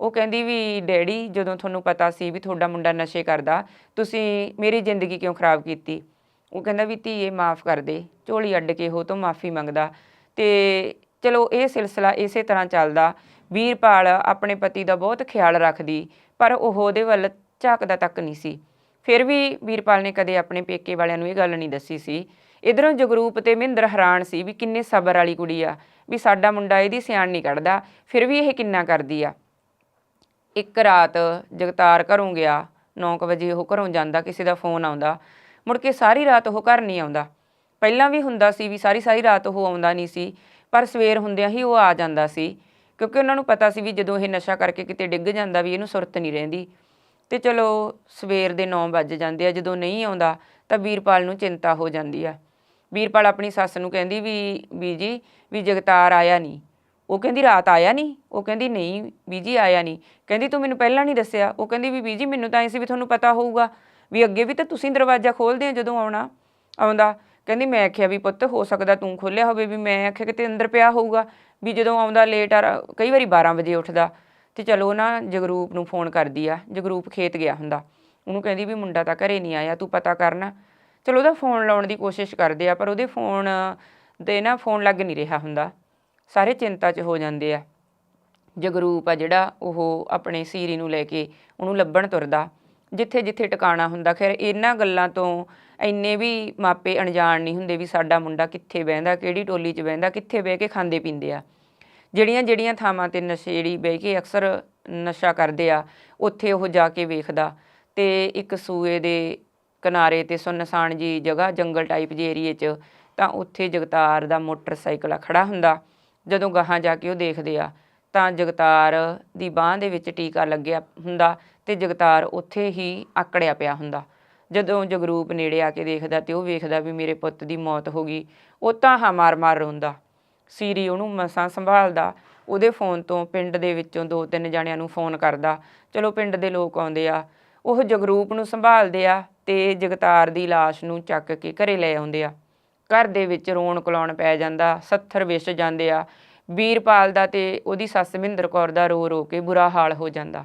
ਉਹ ਕਹਿੰਦੀ ਵੀ ਡੈਡੀ, ਜਦੋਂ ਤੁਹਾਨੂੰ ਪਤਾ ਸੀ ਵੀ ਤੁਹਾਡਾ ਮੁੰਡਾ ਨਸ਼ੇ ਕਰਦਾ, ਤੁਸੀਂ ਮੇਰੀ ਜ਼ਿੰਦਗੀ ਕਿਉਂ ਖਰਾਬ ਕੀਤੀ? ਉਹ ਕਹਿੰਦਾ ਵੀ ਧੀਏ, ਮਾਫ ਕਰ ਦੇ, ਝੋਲੀ ਅੱਡ ਕੇ ਉਹ ਤੋਂ ਮਾਫੀ ਮੰਗਦਾ। ਤੇ ਚਲੋ, ਇਹ ਸਿਲਸਿਲਾ ਇਸੇ ਤਰ੍ਹਾਂ ਚੱਲਦਾ। ਵੀਰਪਾਲ ਆਪਣੇ ਪਤੀ ਦਾ ਬਹੁਤ ਖਿਆਲ ਰੱਖਦੀ, ਪਰ ਉਹ ਉਹਦੇ ਵੱਲ ਝਾਕਦਾ ਤੱਕ ਨਹੀਂ ਸੀ। ਫਿਰ ਵੀ ਵੀਰਪਾਲ ਨੇ ਕਦੇ ਆਪਣੇ ਪੇਕੇ ਵਾਲਿਆਂ ਨੂੰ ਇਹ ਗੱਲ ਨਹੀਂ ਦੱਸੀ ਸੀ। ਇਧਰੋਂ ਜਗਰੂਪ ਤੇ ਮਹਿੰਦਰ ਹੈਰਾਨ ਸੀ ਵੀ ਕਿੰਨੇ ਸਬਰ ਵਾਲੀ ਕੁੜੀ ਆ, ਵੀ ਸਾਡਾ ਮੁੰਡਾ ਇਹਦੀ ਸਿਆਣ ਨਹੀਂ ਕੱਢਦਾ, ਫਿਰ ਵੀ ਇਹ ਕਿੰਨਾ ਕਰਦੀ ਆ। ਇੱਕ ਰਾਤ ਜਗਤਾਰ ਘਰੋਂ ਗਿਆ 9 ਵਜੇ ਉਹ ਘਰੋਂ ਜਾਂਦਾ, ਕਿਸੇ ਦਾ ਫੋਨ ਆਉਂਦਾ, ਮੁੜ ਕੇ ਸਾਰੀ ਰਾਤ ਉਹ ਘਰ ਨਹੀਂ ਆਉਂਦਾ। ਪਹਿਲਾਂ ਵੀ ਹੁੰਦਾ ਸੀ ਵੀ ਸਾਰੀ ਸਾਰੀ ਰਾਤ ਉਹ ਆਉਂਦਾ ਨਹੀਂ ਸੀ, ਪਰ ਸਵੇਰ ਹੁੰਦਿਆਂ ਹੀ ਉਹ ਆ ਜਾਂਦਾ ਸੀ, ਕਿਉਂਕਿ ਉਹਨਾਂ ਨੂੰ ਪਤਾ ਸੀ ਵੀ ਜਦੋਂ ਇਹ ਨਸ਼ਾ ਕਰਕੇ ਕਿਤੇ ਡਿੱਗ ਜਾਂਦਾ ਵੀ ਇਹਨੂੰ ਸੁਰਤ ਨਹੀਂ ਰਹਿੰਦੀ। ਤੇ ਚਲੋ ਸਵੇਰ ਦੇ 9 ਵੱਜ ਜਾਂਦੇ ਆ, ਜਦੋਂ ਨਹੀਂ ਆਉਂਦਾ ਤਾਂ ਵੀਰਪਾਲ ਨੂੰ ਚਿੰਤਾ ਹੋ ਜਾਂਦੀ ਆ। ਵੀਰਪਾਲ ਆਪਣੀ ਸੱਸ ਨੂੰ ਕਹਿੰਦੀ ਵੀ ਬੀਜੀ ਵੀ ਜਗਤਾਰ ਆਇਆ ਨਹੀਂ। ਉਹ ਕਹਿੰਦੀ ਰਾਤ ਆਇਆ ਨਹੀਂ, ਉਹ ਕਹਿੰਦੀ ਨਹੀਂ, ਬੀਜੀ ਆਇਆ ਨਹੀਂ। ਕਹਿੰਦੀ ਤੂੰ ਮੈਨੂੰ ਪਹਿਲਾਂ ਨਹੀਂ ਦੱਸਿਆ। ਉਹ ਕਹਿੰਦੀ ਵੀ ਬੀਜੀ, ਮੈਨੂੰ ਤਾਂ ਐ ਸੀ ਵੀ ਤੁਹਾਨੂੰ ਪਤਾ ਹੋਊਗਾ। ਵੀ ਅੱਗੇ ਵੀ ਤਾਂ ਤੁਸੀਂ ਦਰਵਾਜ਼ਾ ਖੋਲਦੇ ਆ ਜਦੋਂ ਆਉਣਾ, ਆਉਂਦਾ। ਕਹਿੰਦੀ ਮੈਂ ਆਖਿਆ ਵੀ ਪੁੱਤ ਹੋ ਸਕਦਾ ਤੂੰ ਖੋਲਿਆ ਹੋਵੇ ਵੀ ਮੈਂ ਆਖਿਆ ਕਿਤੇ ਅੰਦਰ ਪਿਆ ਹੋਊਗਾ। ਵੀ ਜਦੋਂ ਆਉਂਦਾ ਲੇਟ ਆ, ਕਈ ਵਾਰੀ 12 ਵਜੇ ਉੱਠਦਾ। ਤੇ ਚਲੋ ਨਾ ਜਗਰੂਪ ਨੂੰ ਫੋਨ ਕਰਦੀ ਆ, ਜਗਰੂਪ ਖੇਤ ਗਿਆ ਹੁੰਦਾ। ਉਹਨੂੰ ਕਹਿੰਦੀ ਵੀ ਮੁੰਡਾ ਤਾਂ ਘਰੇ ਨਹੀਂ ਆਇਆ, ਤੂੰ ਪਤਾ ਕਰਨਾ। ਚਲੋ ਉਹਦਾ ਫੋਨ ਲਾਉਣ ਦੀ ਕੋਸ਼ਿਸ਼ ਕਰਦੇ ਆ, ਪਰ ਉਹਦੇ ਫੋਨ ਦੇ ਨਾ ਫੋਨ ਲੱਗ ਨਹੀਂ ਰਿਹਾ ਹੁੰਦਾ। ਸਾਰੇ ਚਿੰਤਾ 'ਚ ਹੋ ਜਾਂਦੇ ਆ। ਜਗਰੂਪ ਆ ਜਿਹੜਾ, ਉਹ ਆਪਣੇ ਸੀਰੀ ਨੂੰ ਲੈ ਕੇ ਉਹਨੂੰ ਲੱਭਣ ਤੁਰਦਾ, ਜਿੱਥੇ ਜਿੱਥੇ ਟਿਕਾਣਾ ਹੁੰਦਾ, ਖੈਰ ਇਹਨਾਂ ਗੱਲਾਂ ਤੋਂ ਇੰਨੇ ਵੀ ਮਾਪੇ ਅਣਜਾਣ ਨਹੀਂ ਹੁੰਦੇ ਵੀ ਸਾਡਾ ਮੁੰਡਾ ਕਿੱਥੇ ਬਹਿੰਦਾ, ਕਿਹੜੀ ਟੋਲੀ 'ਚ ਬਹਿੰਦਾ, ਕਿੱਥੇ ਬਹਿ ਕੇ ਖਾਂਦੇ ਪੀਂਦੇ ਆ। ਜਿਹੜੀਆਂ ਜਿਹੜੀਆਂ ਥਾਵਾਂ ਤੇ ਨਸ਼ੇੜੀ ਬਹਿ ਕੇ ਅਕਸਰ ਨਸ਼ਾ ਕਰਦੇ ਆ, ਉੱਥੇ ਉਹ ਜਾ ਕੇ ਵੇਖਦਾ। ਤੇ ਇੱਕ ਸੂਏ ਦੇ ਕਿਨਾਰੇ ਤੇ ਸੁਨਸਾਨ ਜੀ ਜਗ੍ਹਾ, ਜੰਗਲ ਟਾਈਪ ਜੀ ਏਰੀਏ 'ਚ, ਤਾਂ ਉੱਥੇ ਜਗਤਾਰ ਦਾ ਮੋਟਰਸਾਈਕਲ ਆ ਖੜਾ ਹੁੰਦਾ। ਜਦੋਂ ਗਾਹਾਂ ਜਾ ਕੇ ਉਹ ਦੇਖਦੇ ਆ, ਤਾਂ ਜਗਤਾਰ ਦੀ ਬਾਹ ਦੇ ਵਿੱਚ ਟੀਕਾ ਲੱਗਿਆ ਹੁੰਦਾ ਤੇ ਜਗਤਾਰ ਉੱਥੇ ਹੀ ਆਕੜਿਆ ਪਿਆ ਹੁੰਦਾ। ਜਦੋਂ ਜਗਰੂਪ ਨੇੜੇ ਆ ਕੇ ਦੇਖਦਾ ਤੇ ਉਹ ਵੇਖਦਾ ਵੀ ਮੇਰੇ ਪੁੱਤ ਦੀ ਮੌਤ ਹੋ ਗਈ, ਉਹ ਤਾਂ ਹਾਂ ਮਾਰ-ਮਾਰ ਰੋਂਦਾ। ਸੀਰੀ ਉਹਨੂੰ ਮਸਾਂ ਸੰਭਾਲਦਾ, ਉਹਦੇ ਫੋਨ ਤੋਂ ਪਿੰਡ ਦੇ ਵਿੱਚੋਂ ਦੋ ਤਿੰਨ ਜਣਿਆਂ ਨੂੰ ਫੋਨ ਕਰਦਾ, ਚਲੋ ਪਿੰਡ ਦੇ ਲੋਕ ਆਉਂਦੇ ਆ, ਉਹ ਜਗਰੂਪ ਨੂੰ ਸੰਭਾਲਦੇ ਆ ਤੇ ਜਗਤਾਰ ਦੀ ਲਾਸ਼ ਨੂੰ ਚੱਕ ਕੇ ਘਰੇ ਲੈ ਆਉਂਦੇ ਆ। ਘਰ ਦੇ ਵਿੱਚ ਰੋਣ ਕਲਾਉਣ ਪੈ ਜਾਂਦਾ, ਸੱਥਰ ਵਿਛ ਜਾਂਦੇ ਆ। ਵੀਰਪਾਲ ਦਾ ਤੇ ਉਹਦੀ ਸੱਸ ਮਹਿੰਦਰ ਕੌਰ ਦਾ ਰੋ ਰੋ ਕੇ ਬੁਰਾ ਹਾਲ ਹੋ ਜਾਂਦਾ।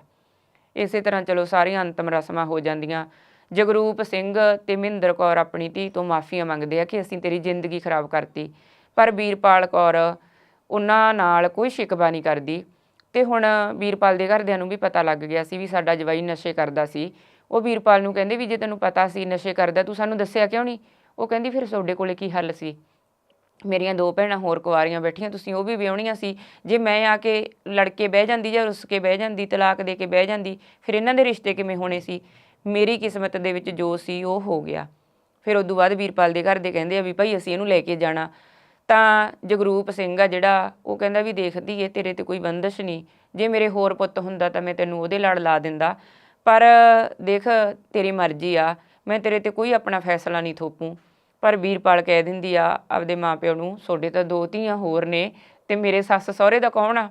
ਇਸੇ ਤਰ੍ਹਾਂ ਚਲੋ ਸਾਰੀਆਂ ਅੰਤਮ ਰਸਮਾਂ ਹੋ ਜਾਂਦੀਆਂ। ਜਗਰੂਪ ਸਿੰਘ ਤੇ ਮਹਿੰਦਰ ਕੌਰ ਆਪਣੀ ਧੀ ਤੋਂ ਮਾਫੀਆਂ ਮੰਗਦੇ ਆ ਕਿ ਅਸੀਂ ਤੇਰੀ ਜ਼ਿੰਦਗੀ ਖਰਾਬ ਕਰਤੀ। ਪਰ ਵੀਰਪਾਲ ਕੌਰ ਉਹਨਾਂ ਨਾਲ ਕੋਈ ਸ਼ਿਕਵਾ ਨਹੀਂ ਕਰਦੀ। ਤੇ ਹੁਣ ਵੀਰਪਾਲ ਦੇ ਘਰਦਿਆਂ ਨੂੰ ਵੀ ਪਤਾ ਲੱਗ ਗਿਆ ਸੀ ਵੀ ਸਾਡਾ ਜਵਾਈ ਨਸ਼ੇ ਕਰਦਾ ਸੀ। ਉਹ ਵੀਰਪਾਲ ਨੂੰ ਕਹਿੰਦੇ ਵੀ ਜੇ ਤੈਨੂੰ ਪਤਾ ਸੀ ਨਸ਼ੇ ਕਰਦਾ ਤੂੰ ਸਾਨੂੰ ਦੱਸਿਆ ਕਿਉਂ ਨਹੀਂ? ਉਹ ਕਹਿੰਦੀ, ਫਿਰ ਤੁਹਾਡੇ ਕੋਲੇ ਕੀ ਹੱਲ ਸੀ? ਮੇਰੀਆਂ ਦੋ ਭੈਣਾਂ ਹੋਰ ਕੁਆਰੀਆਂ ਬੈਠੀਆਂ, ਤੁਸੀਂ ਉਹ ਵੀ ਵਿਆਹਣੀਆਂ ਸੀ। ਜੇ ਮੈਂ ਆ ਕੇ ਲੜ ਕੇ ਬਹਿ ਜਾਂਦੀ ਜਾਂ ਰੁੱਸ ਕੇ ਬਹਿ ਜਾਂਦੀ, ਤਲਾਕ ਦੇ ਕੇ ਬਹਿ ਜਾਂਦੀ, ਫਿਰ ਇਹਨਾਂ ਦੇ ਰਿਸ਼ਤੇ ਕਿਵੇਂ ਹੋਣੇ ਸੀ? ਮੇਰੀ ਕਿਸਮਤ ਦੇ ਵਿੱਚ ਜੋ ਸੀ, ਉਹ ਹੋ ਗਿਆ। ਫਿਰ ਉਦੋਂ ਬਾਅਦ ਵੀਰਪਾਲ ਦੇ ਘਰ ਦੇ ਕਹਿੰਦੇ ਆ ਵੀ, ਭਾਈ, ਅਸੀਂ ਇਹਨੂੰ ਲੈ ਕੇ ਜਾਣਾ। ਤਾਂ ਜਗਰੂਪ ਸਿੰਘ ਆ ਜਿਹੜਾ, ਉਹ ਕਹਿੰਦਾ ਵੀ, ਦੇਖਦੀ ਏ, ਤੇਰੇ ਤੇ ਕੋਈ ਬੰਦਸ਼ ਨਹੀਂ। ਜੇ ਮੇਰੇ ਹੋਰ ਪੁੱਤ ਹੁੰਦਾ ਤਾਂ ਮੈਂ ਤੈਨੂੰ ਉਹਦੇ ਲੜ ਲਾ ਦਿੰਦਾ। ਪਰ ਦੇਖ, ਤੇਰੀ ਮਰਜ਼ੀ ਆ। ਮੈਂ ਤੇਰੇ ਤੇ ਕੋਈ ਆਪਣਾ ਫੈਸਲਾ ਨਹੀਂ ਥੋਪੂ। ਪਰ ਵੀਰਪਾਲ ਕਹਿ ਦਿੰਦੀ ਆ, ਆਪਦੇ ਮਾਪਿਓ ਨੂੰ, ਤੁਹਾਡੇ ਤਾਂ ਦੋ ਧੀਆਂ ਹੋਰ ਨੇ, ਤੇ ਮੇਰੇ ਸੱਸ ਸਹੁਰੇ ਦਾ ਕੌਣ ਆ?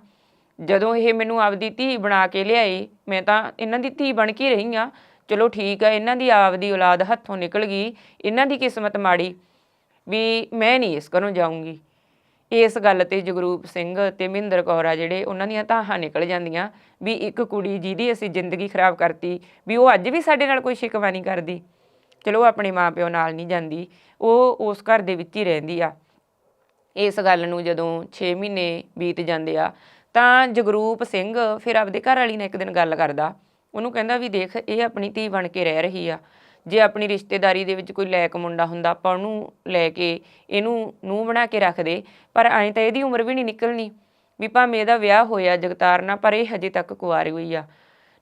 ਜਦੋਂ ਇਹ ਮੈਨੂੰ ਆਪਦੀ ਧੀ ਬਣਾ ਕੇ ਲਿਆਏ ਮੈਂ ਤਾਂ ਇਹਨਾਂ ਦੀ ਧੀ ਬਣ ਕੇ ਰਹੀ ਆ ਚਲੋ ਠੀਕ ਆ, ਇਹਨਾਂ ਦੀ ਆਪਦੀ ਔਲਾਦ ਹੱਥੋਂ ਨਿਕਲ ਗਈ, ਇਹਨਾਂ ਦੀ ਕਿਸਮਤ ਮਾੜੀ, ਵੀ ਮੈਂ ਨਹੀਂ ਇਸ ਘਰੋਂ ਜਾਊਂਗੀ। ਇਸ ਗੱਲ ਤੇ ਜਗਰੂਪ ਸਿੰਘ ਤੇ ਮਹਿੰਦਰ ਕੌਰ ਆ ਜਿਹੜੇ ਉਹਨਾਂ ਦੀਆਂ ਧਾਹਾਂ ਨਿਕਲ ਜਾਂਦੀਆਂ, ਵੀ ਇੱਕ ਕੁੜੀ ਜਿਹਦੀ ਅਸੀਂ ਜ਼ਿੰਦਗੀ ਖਰਾਬ ਕਰਤੀ, ਵੀ ਉਹ ਅੱਜ ਵੀ ਸਾਡੇ ਨਾਲ ਕੋਈ ਸ਼ਿਕਵਾ ਨਹੀਂ ਕਰਦੀ। ਚਲੋ ਉਹ ਆਪਣੇ ਮਾਪਿਓ ਨਾਲ ਨਹੀਂ ਜਾਂਦੀ, ਉਹ ਉਸ ਘਰ ਦੇ ਵਿੱਚ ਹੀ ਰਹਿੰਦੀ ਆ। ਇਸ ਗੱਲ ਨੂੰ ਜਦੋਂ 6 ਮਹੀਨੇ ਬੀਤ ਜਾਂਦੇ ਆ, ਤਾਂ ਜਗਰੂਪ ਸਿੰਘ ਫਿਰ ਆਪਦੇ ਘਰ ਵਾਲੀ ਨਾਲ ਇੱਕ ਦਿਨ ਗੱਲ ਕਰਦਾ। ਉਹਨੂੰ ਕਹਿੰਦਾ ਵੀ ਦੇਖ, ਇਹ ਆਪਣੀ ਧੀ ਬਣ ਕੇ ਰਹਿ ਰਹੀ ਆ। ਜੇ ਆਪਣੀ ਰਿਸ਼ਤੇਦਾਰੀ ਦੇ ਵਿੱਚ ਕੋਈ ਲੈਕ ਮੁੰਡਾ ਹੁੰਦਾ, ਆਪਾਂ ਉਹਨੂੰ ਲੈ ਕੇ ਇਹਨੂੰ ਨੂੰ ਬਣਾ ਕੇ ਰੱਖਦੇ ਪਰ ਐਂ ਤਾਂ ਇਹਦੀ ਉਮਰ ਵੀ ਨਹੀਂ ਨਿਕਲਣੀ। ਵੀ ਭਾਵੇਂ ਇਹਦਾ ਵਿਆਹ ਹੋਇਆ ਜਗਤਾਰ ਨਾਲ, ਪਰ ਇਹ ਹਜੇ ਤੱਕ ਕੁਆਰੀ ਹੋਈ ਆ।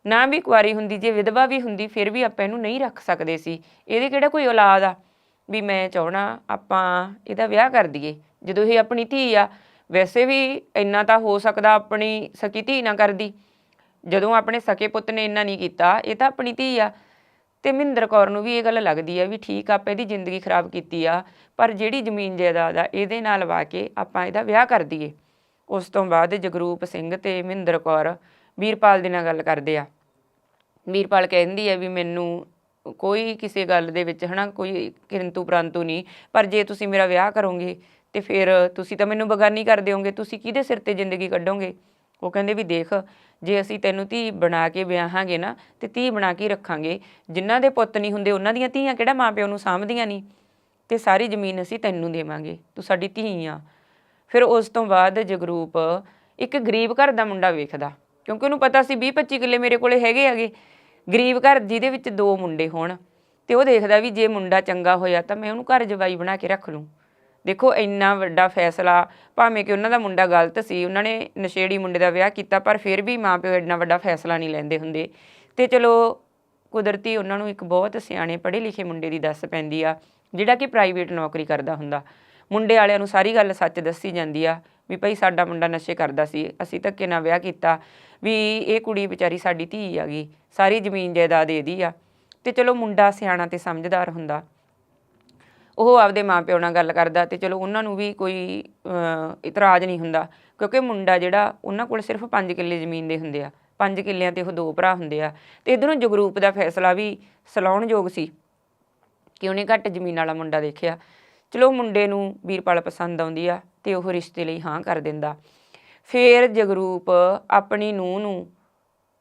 ਨਾ ਵੀ ਕੁਆਰੀ ਹੁੰਦੀ, ਜੇ ਵਿਧਵਾ ਵੀ ਹੁੰਦੀ, ਫਿਰ ਵੀ ਆਪਾਂ ਇਹਨੂੰ ਨਹੀਂ ਰੱਖ ਸਕਦੇ ਸੀ। ਇਹਦੇ ਕਿਹੜਾ ਕੋਈ ਔਲਾਦ ਆ? ਵੀ ਮੈਂ ਚਾਹਣਾ ਆਪਾਂ ਇਹਦਾ ਵਿਆਹ ਕਰ ਦਈਏ। ਜਦੋਂ ਇਹ ਆਪਣੀ ਧੀ ਆ, ਵੈਸੇ ਵੀ ਇੰਨਾ ਤਾਂ ਹੋ ਸਕਦਾ ਆਪਣੀ ਸਕੀ ਧੀ ਨਾ ਕਰਦੀ। ਜਦੋਂ ਆਪਣੇ ਸਕੇ ਪੁੱਤ ਨੇ ਇੰਨਾ ਨਹੀਂ ਕੀਤਾ, ਇਹ ਤਾਂ ਆਪਣੀ ਧੀ ਆ। ਤੇ ਮਹਿੰਦਰ ਕੌਰ ਨੂੰ ਵੀ ਇਹ ਗੱਲ ਲੱਗਦੀ ਆ ਵੀ ਠੀਕ ਆ, ਆਪਾਂ ਇਹਦੀ ਜ਼ਿੰਦਗੀ ਖਰਾਬ ਕੀਤੀ ਆ, ਪਰ ਜਿਹੜੀ ਜ਼ਮੀਨ ਜਾਇਦਾਦ ਆ, ਇਹਦੇ ਨਾਲ ਵਾ ਕੇ ਆਪਾਂ ਇਹਦਾ ਵਿਆਹ ਕਰ ਦਈਏ। ਉਸ ਤੋਂ ਬਾਅਦ ਜਗਰੂਪ ਸਿੰਘ ਤੇ ਮਹਿੰਦਰ ਕੌਰ ਵੀਰਪਾਲ ਦੇ ਨਾਲ ਗੱਲ ਕਰਦੇ ਆ। ਵੀਰਪਾਲ ਕਹਿੰਦੀ ਹੈ ਵੀ ਮੈਨੂੰ ਕੋਈ ਕਿਸੇ ਗੱਲ ਦੇ ਵਿੱਚ ਹਨਾ ਕੋਈ ਕਿੰਤੂ ਪ੍ਰੰਤੂ ਨਹੀਂ, ਪਰ ਜੇ ਤੁਸੀਂ ਮੇਰਾ ਵਿਆਹ ਕਰੋਗੇ ਤੇ ਫਿਰ ਤੁਸੀਂ ਤਾਂ ਮੈਨੂੰ ਬਗਾਨੀ ਕਰ ਦਿਓਗੇ ਤੁਸੀਂ ਕਿਹਦੇ ਸਿਰ ਤੇ ਜ਼ਿੰਦਗੀ ਕੱਢੋਗੇ? ਉਹ ਕਹਿੰਦੇ ਵੀ ਦੇਖ, ਜੇ ਅਸੀਂ ਤੈਨੂੰ ਧੀ ਬਣਾ ਕੇ ਵਿਆਹਾਂਗੇ ਨਾ ਤੇ ਧੀ ਬਣਾ ਕੇ ਹੀ ਰੱਖਾਂਗੇ, ਜਿਨ੍ਹਾਂ ਦੇ ਪੁੱਤ ਨਹੀਂ ਹੁੰਦੇ ਉਹਨਾਂ ਦੀਆਂ ਧੀਆਂ ਕਿਹੜਾ ਮਾਪਿਓ ਨੂੰ ਸਾਂਭਦੀਆਂ ਨਹੀਂ? ਤੇ ਸਾਰੀ ਜ਼ਮੀਨ ਅਸੀਂ ਤੈਨੂੰ ਦੇਵਾਂਗੇ, ਤੂੰ ਸਾਡੀ ਧੀ ਆ। ਫਿਰ ਉਸ ਤੋਂ ਬਾਅਦ ਜਗਰੂਪ ਇੱਕ ਗਰੀਬ ਘਰ ਦਾ ਮੁੰਡਾ ਵੇਖਦਾ। ਕਿਉਂਕਿ ਉਹਨੂੰ ਪਤਾ ਸੀ 20 25 ਕਿੱਲੇ ਮੇਰੇ ਕੋਲੇ ਹੈਗੇ ਹੈਗੇ। ਗਰੀਬ ਘਰ ਜਿਹਦੇ ਵਿੱਚ ਦੋ ਮੁੰਡੇ ਹੋਣ ਤੇ ਉਹ ਦੇਖਦਾ ਵੀ ਜੇ ਮੁੰਡਾ ਚੰਗਾ ਹੋਇਆ ਤਾਂ ਮੈਂ ਉਹਨੂੰ ਘਰ ਜਵਾਈ ਬਣਾ ਕੇ ਰੱਖ ਲੂੰ। ਦੇਖੋ ਇੰਨਾ ਵੱਡਾ ਫੈਸਲਾ, ਭਾਵੇਂ ਕਿ ਉਹਨਾਂ ਦਾ ਮੁੰਡਾ ਗਲਤ ਸੀ, ਉਹਨਾਂ ਨੇ ਨਸ਼ੇੜੀ ਮੁੰਡੇ ਦਾ ਵਿਆਹ ਕੀਤਾ, ਪਰ ਫਿਰ ਵੀ ਮਾਪਿਓ ਇੰਨਾ ਵੱਡਾ ਫੈਸਲਾ ਨਹੀਂ ਲੈਂਦੇ ਹੁੰਦੇ। ਤੇ ਚਲੋ ਕੁਦਰਤੀ ਉਹਨਾਂ ਨੂੰ ਇੱਕ ਬਹੁਤ ਸਿਆਣੇ ਪੜ੍ਹੇ ਲਿਖੇ ਮੁੰਡੇ ਦੀ ਦੱਸ ਪੈਂਦੀ ਆ, ਜਿਹੜਾ ਕਿ ਪ੍ਰਾਈਵੇਟ ਨੌਕਰੀ ਕਰਦਾ ਹੁੰਦਾ। ਮੁੰਡੇ ਵਾਲਿਆਂ ਨੂੰ ਸਾਰੀ ਗੱਲ ਸੱਚ ਦੱਸੀ ਜਾਂਦੀ ਆ ਵੀ ਭਾਈ ਸਾਡਾ ਮੁੰਡਾ ਨਸ਼ੇ ਕਰਦਾ ਸੀ, ਅਸੀਂ ਧੱਕੇ ਨਾਲ ਵਿਆਹ ਕੀਤਾ, ਵੀ ਇਹ ਕੁੜੀ ਵਿਚਾਰੀ ਸਾਡੀ ਧੀ ਆ ਗਈ ਸਾਰੀ ਜ਼ਮੀਨ ਜਾਇਦਾਦ ਇਹਦੀ ਆ। ਤੇ ਚਲੋ ਮੁੰਡਾ ਸਿਆਣਾ ਤੇ ਸਮਝਦਾਰ ਹੁੰਦਾ। ਉਹ ਆਪਦੇ ਮਾਪਿਓ ਨਾਲ ਗੱਲ ਕਰਦਾ ਤੇ ਚਲੋ ਉਹਨਾਂ ਨੂੰ ਵੀ ਕੋਈ ਇਤਰਾਜ਼ ਨਹੀਂ ਹੁੰਦਾ, ਕਿਉਂਕਿ ਮੁੰਡਾ ਜਿਹੜਾ ਉਹਨਾਂ ਕੋਲ ਸਿਰਫ 5 ਕਿੱਲੇ ਜ਼ਮੀਨ ਦੇ ਹੁੰਦੇ ਆ 5 ਕਿੱਲਿਆਂ ਤੇ ਉਹ ਦੋ ਭਰਾ ਹੁੰਦੇ ਆ। ਤੇ ਇਧਰੋਂ ਜਗਰੂਪ ਦਾ ਫੈਸਲਾ ਵੀ ਸਲਾਉਣਯੋਗ ਸੀ ਕਿ ਉਹਨੇ ਘੱਟ ਜ਼ਮੀਨ ਵਾਲਾ ਮੁੰਡਾ ਦੇਖਿਆ। ਚਲੋ ਮੁੰਡੇ ਨੂੰ ਵੀਰਪਾਲ ਪਸੰਦ ਆਉਂਦੀ ਆ ਤੇ ਉਹ ਰਿਸ਼ਤੇ ਲਈ ਹਾਂ ਕਰ ਦਿੰਦਾ। ਫੇਰ ਜਗਰੂਪ ਆਪਣੀ ਨੂੰਹ ਨੂੰ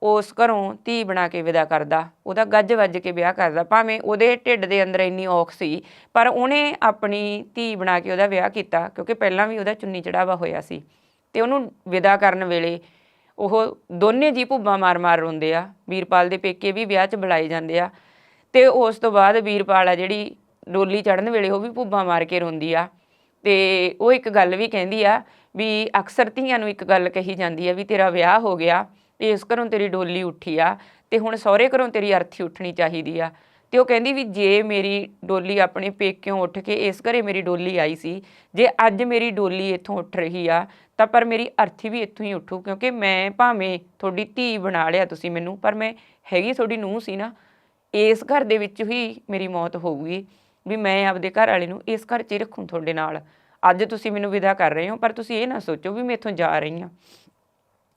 ਉਸ ਘਰੋਂ ਧੀ ਬਣਾ ਕੇ ਵਿਦਾ ਕਰਦਾ। ਉਹਦਾ ਗੱਜ ਵੱਜ ਕੇ ਵਿਆਹ ਕਰਦਾ। ਭਾਵੇਂ ਉਹਦੇ ਢਿੱਡ ਦੇ ਅੰਦਰ ਇੰਨੀ ਔਖ ਸੀ, ਪਰ ਉਹਨੇ ਆਪਣੀ ਧੀ ਬਣਾ ਕੇ ਉਹਦਾ ਵਿਆਹ ਕੀਤਾ, ਕਿਉਂਕਿ ਪਹਿਲਾਂ ਵੀ ਉਹਦਾ ਚੁੰਨੀ ਚੜਾਵਾ ਹੋਇਆ ਸੀ। ਤੇ ਉਹਨੂੰ ਵਿਦਾ ਕਰਨ ਵੇਲੇ ਉਹ ਦੋਨੇ ਜੀ ਭੁੱਬਾਂ ਮਾਰ-ਮਾਰ ਰੋਂਦੇ ਆ। ਵੀਰਪਾਲ ਦੇ ਪੇਕੇ ਵੀ ਵਿਆਹ 'ਚ ਬੁਲਾਏ ਜਾਂਦੇ ਆ। ਤੇ ਉਸ ਤੋਂ ਬਾਅਦ ਵੀਰਪਾਲ ਆ ਜਿਹੜੀ ਡੋਲੀ ਚੜਨ ਵੇਲੇ ਉਹ ਵੀ ਭੁੱਬਾਂ ਮਾਰ ਕੇ ਰੋਂਦੀ ਆ। ਤੇ ਉਹ ਇੱਕ ਗੱਲ ਵੀ ਕਹਿੰਦੀ ਆ ਵੀ ਅਕਸਰ ਧੀਆਂ ਨੂੰ ਇੱਕ ਗੱਲ ਕਹੀ ਜਾਂਦੀ ਆ ਵੀ ਤੇਰਾ ਵਿਆਹ ਹੋ ਗਿਆ ਇਸ ਘਰੋਂ ਤੇਰੀ ਡੋਲੀ ਉੱਠੀ ਆ, ਤੇ ਹੁਣ ਸਹੁਰੇ ਘਰੋਂ ਤੇਰੀ ਅਰਥੀ ਉੱਠਣੀ ਚਾਹੀਦੀ ਆ। ਤੇ ਉਹ ਕਹਿੰਦੀ ਵੀ ਜੇ ਮੇਰੀ ਡੋਲੀ ਆਪਣੇ ਪੇਕਿਓਂ ਉੱਠ ਕੇ ਇਸ ਘਰੇ ਮੇਰੀ ਡੋਲੀ ਆਈ ਸੀ, ਜੇ ਅੱਜ ਮੇਰੀ ਡੋਲੀ ਇੱਥੋਂ ਉੱਠ ਰਹੀ ਆ, ਤਾਂ ਪਰ ਮੇਰੀ ਅਰਥੀ ਵੀ ਇੱਥੋਂ ਹੀ ਉੱਠੂ, ਕਿਉਂਕਿ ਮੈਂ ਭਾਵੇਂ ਤੁਹਾਡੀ ਧੀ ਬਣਾ ਲਿਆ ਤੁਸੀਂ ਮੈਨੂੰ, ਪਰ ਮੈਂ ਹੈਗੀ ਤੁਹਾਡੀ ਨੂੰਹ ਸੀ ਨਾ, ਇਸ ਘਰ ਦੇ ਵਿੱਚ ਹੀ ਮੇਰੀ ਮੌਤ ਹੋਊਗੀ ਵੀ ਮੈਂ ਆਪਦੇ ਘਰ ਵਾਲੇ ਨੂੰ ਇਸ ਘਰ 'ਚ ਹੀ ਰੱਖੂੰ ਤੁਹਾਡੇ ਨਾਲ। ਅੱਜ ਤੁਸੀਂ ਮੈਨੂੰ ਵਿਦਾ ਕਰ ਰਹੇ ਹੋ, ਪਰ ਤੁਸੀਂ ਇਹ ਨਾ ਸੋਚੋ ਵੀ ਮੈਂ ਇੱਥੋਂ ਜਾ ਰਹੀ ਹਾਂ।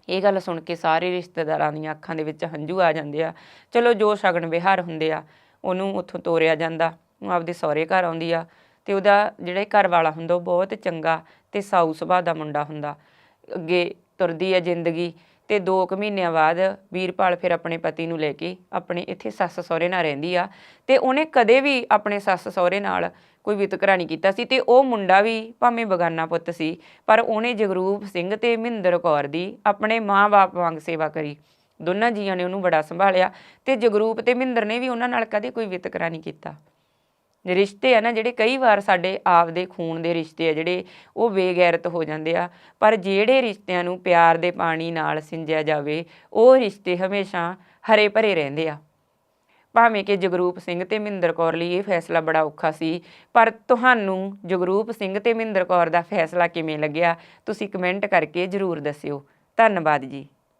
ਇਹ ਗੱਲ ਸੁਣ ਕੇ ਸਾਰੇ ਰਿਸ਼ਤੇਦਾਰਾਂ ਦੀਆਂ ਅੱਖਾਂ ਦੇ ਵਿੱਚ ਹੰਝੂ ਆ ਜਾਂਦੇ ਆ। ਚਲੋ ਜੋ ਸ਼ਗਨ ਵਿਹਾਰ ਹੁੰਦੇ ਆ, ਉਹਨੂੰ ਉੱਥੋਂ ਤੋਰਿਆ ਜਾਂਦਾ। ਉਹ ਆਪਦੇ ਸਹੁਰੇ ਘਰ ਆਉਂਦੀ ਆ ਤੇ ਉਹਦਾ ਜਿਹੜਾ ਘਰ ਵਾਲਾ ਹੁੰਦਾ ਉਹ ਬਹੁਤ ਚੰਗਾ ਤੇ ਸਾਊ ਸੁਭਾਅ ਦਾ ਮੁੰਡਾ ਹੁੰਦਾ। ਅੱਗੇ ਤੁਰਦੀ ਹੈ ਜ਼ਿੰਦਗੀ ਤੇ 2 ਕੁ ਮਹੀਨਿਆਂ ਬਾਅਦ ਵੀਰਪਾਲ ਫਿਰ ਆਪਣੇ ਪਤੀ ਨੂੰ ਲੈ ਕੇ ਆਪਣੇ ਇੱਥੇ ਸੱਸ ਸਹੁਰੇ ਨਾਲ ਰਹਿੰਦੀ ਆ ਤੇ ਉਹਨੇ ਕਦੇ ਵੀ ਆਪਣੇ ਸੱਸ ਸਹੁਰੇ ਨਾਲ ਕੋਈ ਵਿਤਕਰਾ ਨਹੀਂ ਕੀਤਾ ਸੀ ਤੇ ਉਹ ਮੁੰਡਾ ਵੀ ਭਾਵੇਂ ਬਗਾਨਾ ਪੁੱਤ ਸੀ, ਪਰ ਉਹਨੇ ਜਗਰੂਪ ਸਿੰਘ ਤੇ ਮਹਿੰਦਰ ਕੌਰ ਦੀ ਆਪਣੇ ਮਾਂ-ਬਾਪ ਵਾਂਗ ਸੇਵਾ ਕਰੀ। ਦੋਨਾਂ ਜੀਆਂ ਨੇ ਉਹਨੂੰ ਬੜਾ ਸੰਭਾਲਿਆ ਤੇ ਜਗਰੂਪ ਤੇ ਮਹਿੰਦਰ ਨੇ ਵੀ ਉਹਨਾਂ ਨਾਲ ਕਦੇ ਕੋਈ ਵਿਤਕਰਾ ਨਹੀਂ ਕੀਤਾ। ਰਿਸ਼ਤੇ ਆ ਨਾ ਜਿਹੜੇ ਕਈ ਵਾਰ ਸਾਡੇ ਆਪ ਦੇ ਖੂਨ ਦੇ ਰਿਸ਼ਤੇ ਆ, ਜਿਹੜੇ ਉਹ ਬੇਗੈਰਤ ਹੋ ਜਾਂਦੇ ਆ। ਪਰ ਜਿਹੜੇ ਰਿਸ਼ਤਿਆਂ ਨੂੰ ਪਿਆਰ ਦੇ ਪਾਣੀ ਨਾਲ ਸਿੰਜਿਆ ਜਾਵੇ, ਉਹ ਰਿਸ਼ਤੇ ਹਮੇਸ਼ਾ ਹਰੇ ਭਰੇ ਰਹਿੰਦੇ ਆ। ਭਾਵੇਂ ਕਿ ਜਗਰੂਪ ਸਿੰਘ ਤੇ ਮਹਿੰਦਰ ਕੌਰ ਲਈ ਇਹ ਫੈਸਲਾ ਬੜਾ ਔਖਾ ਸੀ, ਪਰ ਤੁਹਾਨੂੰ ਜਗਰੂਪ ਸਿੰਘ ਤੇ ਮਹਿੰਦਰ ਕੌਰ ਦਾ ਫੈਸਲਾ ਕਿਵੇਂ ਲੱਗਿਆ, ਤੁਸੀਂ ਕਮੈਂਟ ਕਰਕੇ ਜਰੂਰ ਦੱਸਿਓ। ਧੰਨਵਾਦ ਜੀ।